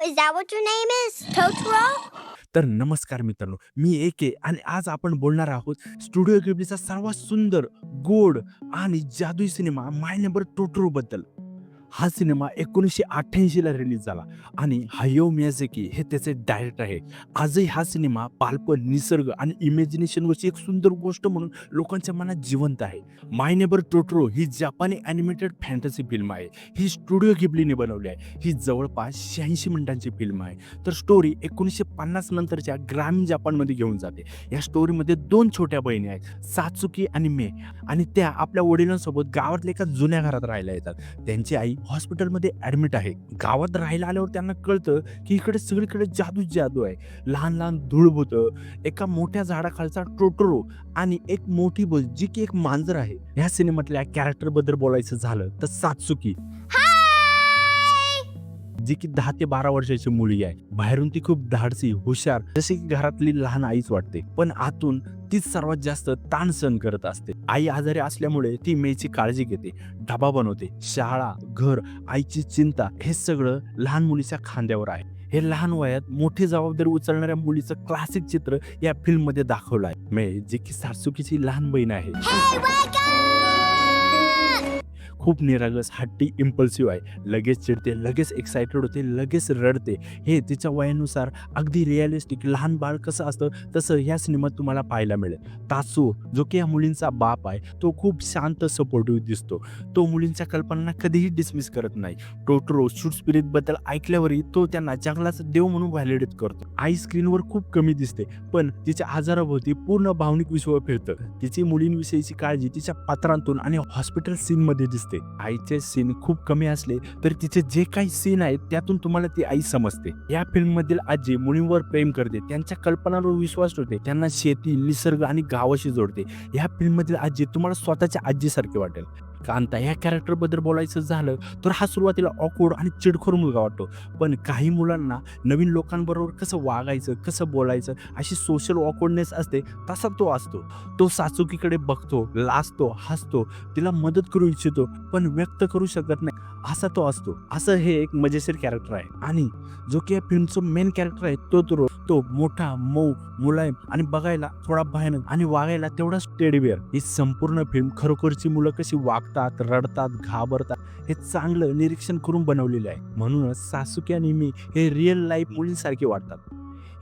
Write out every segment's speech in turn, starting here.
Totoro? Is that what your name is? Totoro? तर नमस्कार मित्रांनो मी एक आहे आणि आज आपण बोलणार आहोत स्टुडिओ गिबलीचा सर्वात सुंदर गोड आणि जादुई सिनेमा माय नंबर टोटरो बद्दल हा सिनेमा एकोणीसशे अठ्ठ्याऐंशीला रिलीज झाला. आणि हायो मियाझेकी हे त्याचे डायरेक्टर आहे. आजही हा सिनेमा बालपण निसर्ग आणि इमॅजिनेशनवरची एक सुंदर गोष्ट म्हणून लोकांच्या मनात जिवंत आहे. माय नेबर टोटरो ही जपानी ॲनिमेटेड फॅन्टसी फिल्म आहे. ही स्टुडिओ गिबलीने बनवली आहे. ही जवळपास शहाऐंशी मिनिटांची फिल्म आहे. तर स्टोरी एकोणीसशे पन्नास नंतरच्या ग्रामीण जपानमध्ये घेऊन जाते. या स्टोरीमध्ये दोन छोट्या बहिणी आहेत सात्सुकी आणि मे. आणि त्या आपल्या वडिलांसोबत गावातल्या एका जुन्या घरात राहायला येतात. त्यांची आई हॉस्पिटलमध्ये ॲडमिट आहे. गावात राहायला आल्यावर त्यांना कळतं की इकडे सगळीकडे जादू जादू आहे. लहान लहान धूळ होतं एका मोठ्या झाडाखालचा टोटरो आणि एक मोठी बस जी की एक मांजर आहे. ह्या सिनेमातल्या कॅरेक्टरबद्दल बोलायचं झालं तर सात्सुकी! जी की दहा ते बारा वर्षाची मुलगी आहे. बाहेरून ती खूप धाडसी हुशार जशी की घरातली लहान आईच वाटते. पण आतून तीच सर्वात जास्त ताण सहन करत असते. आई आजारी असल्यामुळे ती मेची काळजी घेते डबा बनवते शाळा घर आईची चिंता हे सगळं लहान मुलीच्या खांद्यावर आहे. हे लहान वयात मोठी जबाबदारी उचलणाऱ्या मुलीचं क्लासिक चित्र या फिल्ममध्ये दाखवलं आहे. मे जी की सातसुकीची लहान बहीण आहे. Hey! खूप निरागस हट्टी इम्पल्सिव्ह आहे. लगेच चिडते लगेच एक्सायटेड होते लगेच रडते. हे तिच्या वयानुसार अगदी रिअलिस्टिक लहान बाळ कसं असतं तसं ह्या सिनेमात तुम्हाला पाहायला मिळेल. तासू जो की या मुलींचा बाप आहे तो खूप शांत सपोर्टिव्ह दिसतो. तो मुलींच्या कल्पनांना कधीही डिसमिस करत नाही. टोटरो शूट स्पिरिटबद्दल ऐकल्यावरही तो त्यांना जंगलाचा देव म्हणून व्हॅलिडेट करतो. आई स्क्रीनवर खूप कमी दिसते पण तिच्या आजाराभोवती पूर्ण भावनिक विश्व फिरतं. तिची मुलींविषयीची काळजी तिच्या पात्रांतून आणि हॉस्पिटल सीनमध्ये दिसते. असते. आईचे सीन खूप कमी असले तरी तिचे जे काही सीन आहेत त्यातून तुम्हाला ती आई समजते. या फिल्म मधील आजी मुलींवर प्रेम करते. त्यांच्या कल्पनांवर विश्वास ठेवते. त्यांना शेती निसर्ग आणि गावाशी जोडते. या फिल्म मधील आजी तुम्हाला स्वतःच्या आजीसारखी वाटेल. कांता या कॅरेक्टरबद्दल बोलायचं झालं तर हा सुरुवातीला ऑकवर्ड आणि चिडखोर मुलगा वाटतो. पण काही मुलांना नवीन लोकांबरोबर कसं वागायचं कसं बोलायचं अशी सोशल ऑकवर्डनेस असते तसा तो असतो. तो सासुकीकडे बघतो लाजतो हसतो तिला मदत करू इच्छितो पण व्यक्त करू शकत नाही. असा तो असतो. असं हे एक मजेशीर कॅरेक्टर आहे. आणि जो की या फिल्मचं मेन कॅरेक्टर आहे तो तो तो मोठा मऊ मुलायम आणि बघायला थोडा भयानक आणि वागायला तेवढाच स्टेडीवेअर ही संपूर्ण फिल्म खरोखरची मुलं कशी वागतात रडतात घाबरतात. हे चांगलं निरीक्षण करून बनवलेलं आहे. म्हणूनच सासुकी आणि हे रिअल लाईफ मुलींसारखे वाटतात.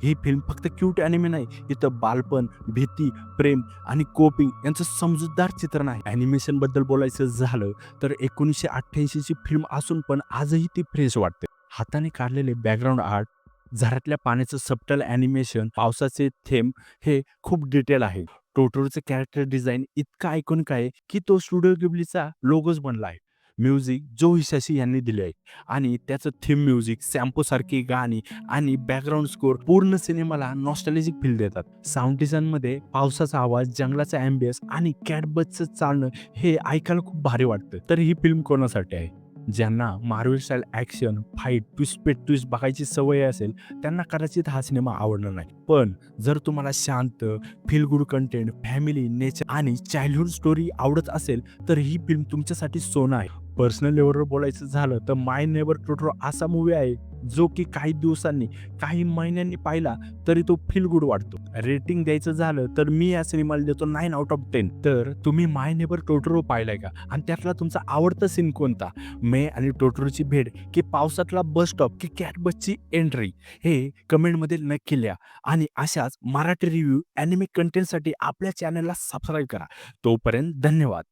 ही फिल्म फक्त क्यूट अॅनिमे नाही इथं बालपण भीती प्रेम आणि कोपिंग यांचं समजूतदार चित्रण आहे. अॅनिमेशनबद्दल बोलायचं झालं तर एकोणीसशे अठ्ठ्याऐंशीची फिल्म असून पण आजही ती फ्रेश वाटते. हाताने काढलेले बॅकग्राऊंड आर्ट झरातल्या पाण्याचं सबटल ॲनिमेशन पावसाचे थेंब हे खूप डिटेल आहे. टोटोरचं कॅरेक्टर डिझाईन इतका आयकॉनिक आहे की तो स्टुडिओ गिबलीचा लोगोच बनला आहे. म्युझिक जो हिशाशी यांनी दिले आहे. आणि त्याचं थीम म्युझिक सॅम्पोसारखी गाणी आणि बॅकग्राऊंड स्कोर पूर्ण सिनेमाला नॉस्टॅलिजिक फील देतात. साऊंड डिझाईनमध्ये पावसाचा आवाज जंगलाचा अँबियस आणि कॅटबसचं चालणं हे ऐकायला खूप भारी वाटतं. तर ही फिल्म कोणासाठी आहे? ज्यांना Marvel style action fight twist पेट ट्विस्ट बघायची सवय असेल त्यांना कदाचित हा सिनेमा आवडणार नाही. पण जर तुम्हाला शांत feel good content family nature आणि चाइल्डहुड स्टोरी आवडत असेल तर ही फिल्म तुमच्यासाठी सोनं आहे. पर्सनल लेवलवर बोलायचं झालं तर माय नेबर टोटरो असा मूवी आहे. जो की काही दिवसांनी काही महिन्यांनी पाहिला तरी तो फील गुड वाटतो. रेटिंग द्यायचं झालं तर मी या सिनेमाला देतो नाईन आउट ऑफ टेन तर तुम्ही माय नेबर टोटरो पाहिलाय का? आणि त्यातला तुमचा आवडता सीन कोणता? मे आणि टोटरोची भेट की पावसातला बस स्टॉप की कॅट बसची एंट्री हे कमेंटमध्ये नक्की लिहा. आणि अशाच मराठी रिव्ह्यू अॅनिमिक कंटेंटसाठी आपल्या चॅनलला सबस्क्राईब करा. तोपर्यंत धन्यवाद.